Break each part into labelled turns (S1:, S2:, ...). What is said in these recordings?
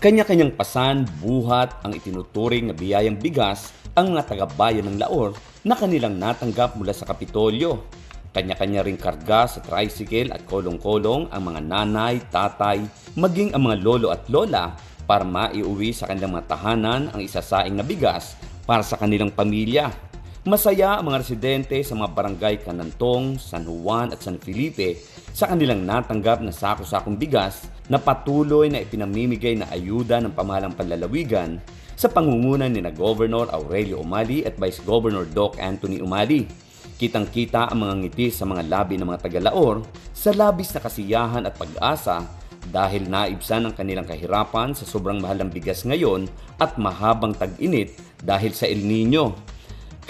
S1: Kanya-kanyang pasan, buhat ang itinuturing na biyayang bigas ang mga taga-bayan ng Laor na kanilang natanggap mula sa Kapitolyo. Kanya-kanya ring karga sa tricycle at kolong-kolong ang mga nanay, tatay, maging ang mga lolo at lola para maiuwi sa kanilang mga tahanan ang isasaing na bigas para sa kanilang pamilya. Masaya ang mga residente sa mga barangay Canantong, San Juan at San Felipe sa kanilang natanggap na sako-sakong bigas na patuloy na ipinamimigay na ayuda ng pamahalang panlalawigan sa pangungunan ni na Governor Aurelio Umali at Vice Governor Doc Anthony Umali. Kitang-kita ang mga ngiti sa mga labi ng mga taga-Laor sa labis na kasiyahan at pag-asa dahil naibsan ang kanilang kahirapan sa sobrang mahal ng bigas ngayon at mahabang tag-init dahil sa El Nino.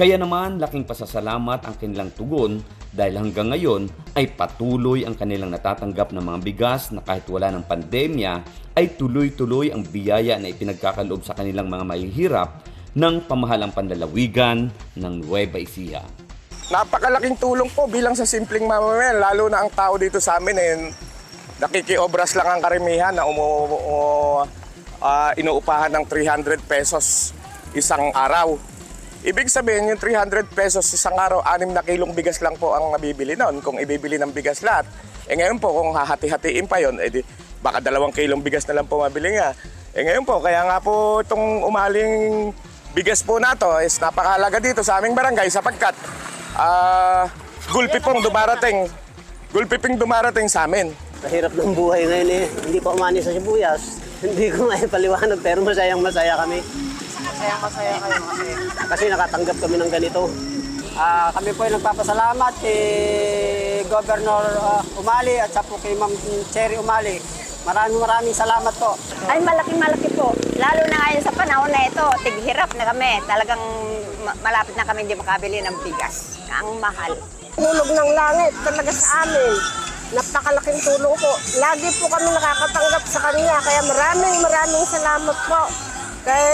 S1: Kaya naman laking pasasalamat ang kanilang tugon dahil hanggang ngayon ay patuloy ang kanilang natatanggap ng mga bigas na kahit wala ng pandemya ay tuloy-tuloy ang biyaya na ipinagkakaloob sa kanilang mga mahihirap ng pamahalang panlalawigan ng Nueva Ecija.
S2: Napakalaking tulong po bilang sa simpleng mamamayan, lalo na ang tao dito sa amin eh, nakikiobras lang ang karamihan na umu, ah, inuupahan ng 300 pesos isang araw. Ibig sabihin yung 300 pesos isang araw, anim na kilong bigas lang po ang nabibili noon kung ibibili ng bigas lahat. Eh ngayon po kung hahati-hatiin pa yon, edi baka dalawang kilong bigas na lang po mabili nga. Eh ngayon po, kaya nga po itong umaling bigas po nato is napakahalaga dito sa aming barangay sapagkat ah gulpi pong dumarating. Gulpi pong dumarating sa amin.
S3: Mahirap ng buhay ngayon eh. Hindi pa umani sa sibuyas. Hindi ko nga paliwanag pero masayang masaya kami.
S4: Masayang masaya kayo kasi
S3: Kasi nakatanggap kami ng ganito.
S4: ah, kami po ay nagpapasalamat kay Governor ah, Umali at sa po kay Ma'am Cherry Umali. Maraming maraming salamat po.
S5: Ay, malaki-malaki po. Lalo na ngayon sa panahon na ito, tighirap na kami. Talagang ma- malapit na kami hindi makabili ng bigas. Ang mahal.
S6: Hulog ng langit talaga sa amin. Napakalaking tulong po. Lagi po kami nakakatanggap sa kanya. Kaya maraming maraming salamat po kay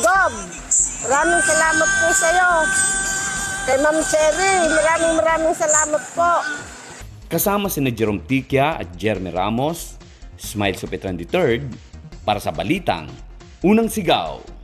S6: Gob. Maraming salamat po sa iyo. Kay Ma'am Cherry, maraming maraming salamat po.
S1: Kasama si Jerome Tikia at Jeremy Ramos, Smile Supetran III para sa Balitang Unang Sigaw.